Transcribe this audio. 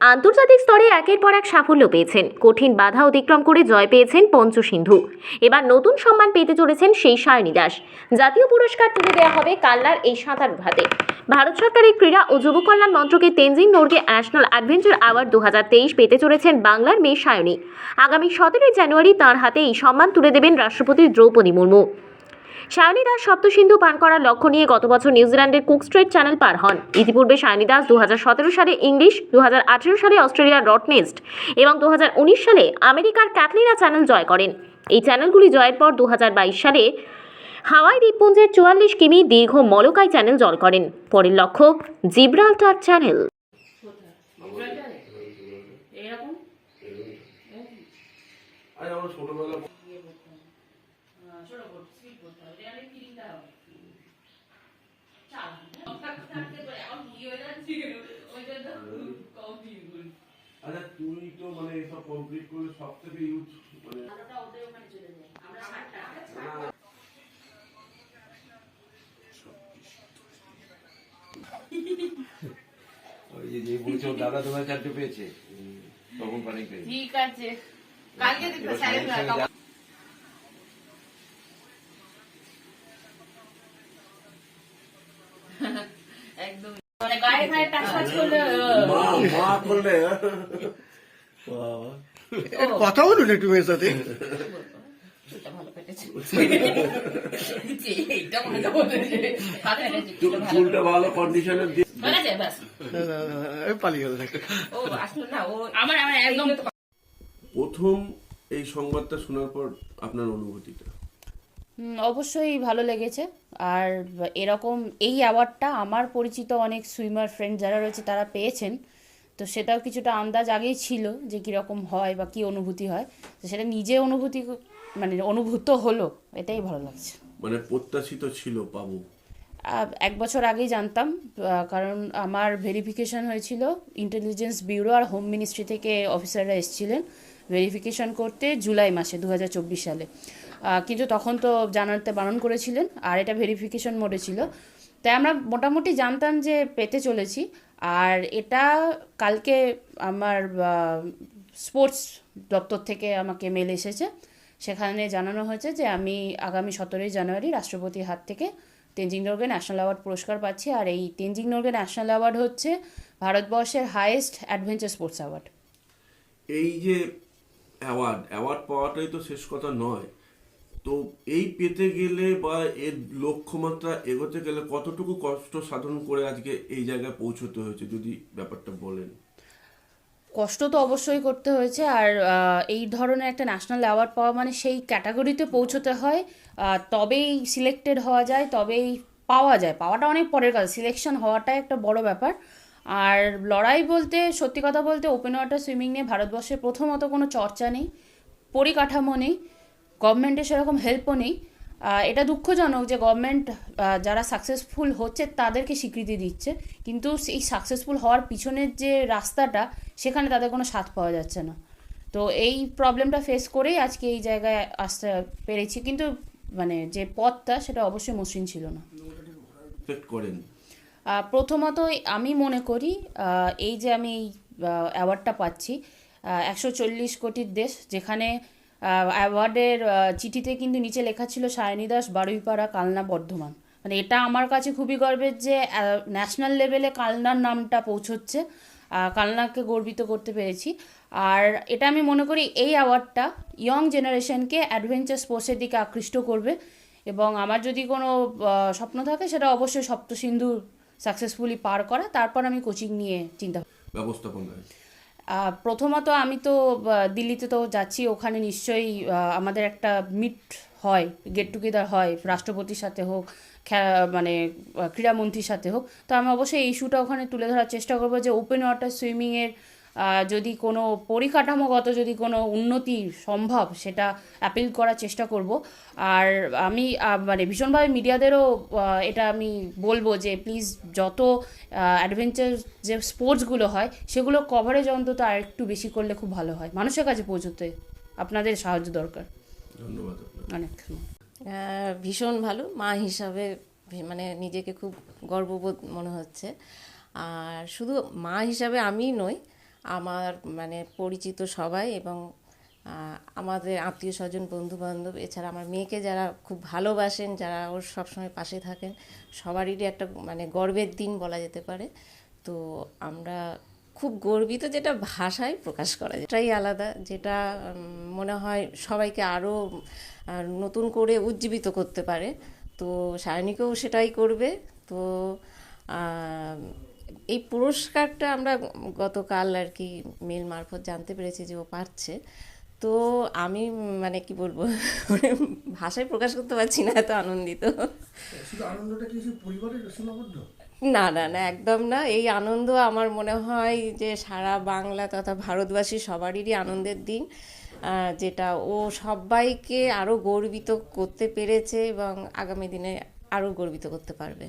আন্তর্জাতিক স্তরে একের পর এক সাফল্য পেয়েছেন। কঠিন বাধা অতিক্রম করে জয় পেয়েছেন পঞ্চসিন্ধু এবার নতুন সম্মান পেতে চলেছেন সেই সায়নী দাস। জাতীয় পুরস্কার তুলে দেওয়া হবে কাল্লার এই সাঁতার হাতে ভারত সরকারের ক্রীড়া ও যুব কল্যাণ মন্ত্রকের Tenzing Norgay national adventure award দু হাজার তেইশ পেতে চলেছেন বাংলার মেয়ে সায়নী। আগামী সতেরোই জানুয়ারি তাঁর হাতে এই সম্মান তুলে দেবেন রাষ্ট্রপতি দ্রৌপদী মুর্মু। সায়নী দাস সপ্তসিন্ধু পান করার লক্ষ্য নিয়ে গত বছর নিউজিল্যান্ডের কুক স্ট্রেট চ্যানেল পার হন। ইতিপূর্বে সায়নী দাস দু হাজার সতেরো সালে ইংলিশ দু হাজার আঠেরো সালে অস্ট্রেলিয়ার রটনেস্ট এবং দু হাজার উনিশ সালে আমেরিকার ক্যাটলিনা চ্যানেল জয় করেন। এই চ্যানেলগুলি জয়ের পর দু হাজার বাইশ সালে হাওয়াই দ্বীপপুঞ্জের চুয়াল্লিশ কিমি দীর্ঘ মলকাই চ্যানেল জয় করেন। পরের লক্ষ্য, জিব্রাল্টার চ্যানেল। ছোটবেলা ছোট করতে হবে হবে হয়ে আচ্ছা তুই তো মানে এসব কমপ্লিট করে সব থেকে ইউজ মানে আলোটা ওদের ওখানে চলে যায়। আমরা ষাটটা ওই যে যে বলছে দাদা তোমার চারটে পেয়েছে। তখন পানি পেয়েছে। ঠিক আছে। কালকে দেখতে একদম মানে গায়ে গায়ে টাচ টাচ করলে মা মা করলে একটু কথা বলুন একটু মেয়ের সাথে। চুলটা ভালো কন্ডিশনে পালিয়ে গেল ও আসলে না ও আমার আমার একদম প্রথম এই সংবাদটা শোনার পর আপনার অনুভূতিটা? অবশ্যই ভালো লেগেছে। আর এরকম এই অ্যাওয়ার্ডটা আমার পরিচিত অনেক সুইমার ফ্রেন্ড যারা রয়েছে তারা পেয়েছেন। তো সেটাও কিছুটা আন্দাজ আগেই ছিল যে কীরকম হয় বা কী অনুভূতি হয়। তো সেটা নিজে অনুভূতি মানে অনুভূত হলো এটাই ভালো লাগছে। মানে প্রত্যাশিত ছিল পাবো। এক বছর আগেই জানতাম কারণ আমার ভেরিফিকেশন হয়েছিল। ইন্টেলিজেন্স ব্যুরো আর হোম মিনিস্ট্রি থেকে অফিসাররা এসেছিলেন। ভেরিফিকেশন করতে জুলাই মাসে দু হাজার চব্বিশ সালে। কিন্তু তখন তো জানাতে বারণ করেছিলেন, আর এটা ভেরিফিকেশন মোডে ছিল। তাই আমরা মোটামুটি জানতাম যে পেতে চলেছি, আর এটা কালকে আমার স্পোর্টস দপ্তর থেকে আমাকে মেল এসেছে। সেখানে জানানো হয়েছে যে আমি আগামী সতেরোই জানুয়ারি রাষ্ট্রপতির হাত থেকে তেনজিং নোরগে ন্যাশনাল অ্যাওয়ার্ড পুরস্কার পাচ্ছি, আর এই তেনজিং নোরগে ন্যাশনাল অ্যাওয়ার্ড হচ্ছে ভারতবর্ষের হাইয়েস্ট অ্যাডভেঞ্চার স্পোর্টস অ্যাওয়ার্ড এই যে অ্যাওয়ার্ড অ্যাওয়ার্ড পাওয়াটাই তো শেষ কথা নয়। তো এই পেতে গেলে বা এর লক্ষ্যমাত্রা এগোতে গেলে কতটুকু কষ্ট সাধন করে আজকে এই জায়গায় পৌঁছতে হয়েছে, যদি ব্যাপারটা বলেন? কষ্ট তো অবশ্যই করতে হয়েছে আর এই ধরনের একটা ন্যাশনাল অ্যাওয়ার্ড পাওয়া মানে সেই ক্যাটাগরিতে পৌঁছতে হয়। তবেই সিলেক্টেড হওয়া যায়, তবেই পাওয়া যায়। পাওয়াটা অনেক পরের কাজ সিলেকশন হওয়াটাই একটা বড় ব্যাপার। আর লড়াই বলতে, সত্যি কথা বলতে ওপেন ওয়াটার সুইমিং নিয়ে ভারতবর্ষে প্রথমত কোনো চর্চা নেই, পরিকাঠামো নেই। গভর্নমেন্টের সেরকম হেল্পও নেই। এটা দুঃখজনক যে গভর্নমেন্ট যারা সাকসেসফুল হচ্ছে তাদেরকে স্বীকৃতি দিচ্ছে। কিন্তু এই সাকসেসফুল হওয়ার পিছনের যে রাস্তাটা সেখানে তাদের কোনো স্বাদ পাওয়া যাচ্ছে না। তো এই প্রবলেমটা ফেস করেই আজকে এই জায়গায় আসতে পেরেছি। কিন্তু মানে যে পথটা সেটা অবশ্যই মসৃণ ছিল না। করেন। প্রথমত আমি মনে করি এই যে আমি অ্যাওয়ার্ডটা পাচ্ছি একশো চল্লিশ কোটির দেশ যেখানে অ্যাওয়ার্ডের চিঠিতে কিন্তু নিচে লেখা ছিল সায়নী দাস বারুইপাড়া কালনা বর্ধমান। মানে এটা আমার কাছে খুবই গর্বের যে ন্যাশনাল লেভেলে কালনার নামটা পৌঁছচ্ছে। কালনাকে গর্বিত করতে পেরেছি। আর এটা আমি মনে করি এই অ্যাওয়ার্ডটা ইয়ং জেনারেশনকে অ্যাডভেঞ্চার স্পোর্টসের দিকে আকৃষ্ট করবে। এবং আমার যদি কোনো স্বপ্ন থাকে সেটা অবশ্যই সপ্তসিন্ধু সাকসেসফুলি পার করা। তারপর আমি কোচিং নিয়ে চিন্তা ব্যবস্থাপনায়। আহ, প্রথমত আমি তো দিল্লিতে তো যাচ্ছি, ওখানে নিশ্চয়ই আমাদের একটা মিট হয় গেট টুগেদার হয়, রাষ্ট্রপতির সাথে হোক মানে ক্রীড়ামন্ত্রীর সাথে হোক। তো আমি অবশ্যই এই ইস্যুটা ওখানে তুলে ধরার চেষ্টা করব যে ওপেন ওয়াটার সুইমিংয়ের যদি কোনো পরিকাঠামোগত যদি কোনো উন্নতি সম্ভব সেটা অ্যাপিল করার চেষ্টা করব। আর আমি মানে ভীষণভাবে মিডিয়াদেরও এটা আমি বলব যে প্লিজ যত অ্যাডভেঞ্চার যে স্পোর্টসগুলো হয় সেগুলো কভারেজ অন্তত আর একটু বেশি করলে খুব ভালো হয়। মানুষের কাছে পৌঁছতে আপনাদের সাহায্য দরকার। ধন্যবাদ অনেক ভীষণ ভালো। মা হিসাবে ভি- মানে নিজেকে খুব গর্ববোধ মনে হচ্ছে। আর শুধু মা হিসাবে আমি নই আমার মানে পরিচিত সবাই এবং আমাদের আত্মীয় স্বজন বন্ধু বান্ধব এছাড়া আমার মেয়েকে যারা খুব ভালোবাসেন, যারা ওর সবসময় পাশে থাকেন, সবারই একটা মানে গর্বের দিন বলা যেতে পারে। তো আমরা খুব গর্বিত যেটা ভাষায় প্রকাশ করা যায়। এটাই আলাদা, যেটা মনে হয় সবাইকে আরও নতুন করে উজ্জীবিত করতে পারে। তো সায়নিকেও সেটাই করবে। তো এই পুরস্কারটা আমরা গতকাল আর কি মেল মারফত জানতে পেরেছি যে ও পাচ্ছে তো আমি মানে কি বলব ভাষায় প্রকাশ করতে পারছি না এত আনন্দিত। না না না একদম না। এই আনন্দ আমার মনে হয় যে সারা বাংলা তথা ভারতবাসী সবারই আনন্দের দিন যেটা ও সবাইকে আরও গর্বিত করতে পেরেছে এবং আগামী দিনে আরও গর্বিত করতে পারবে।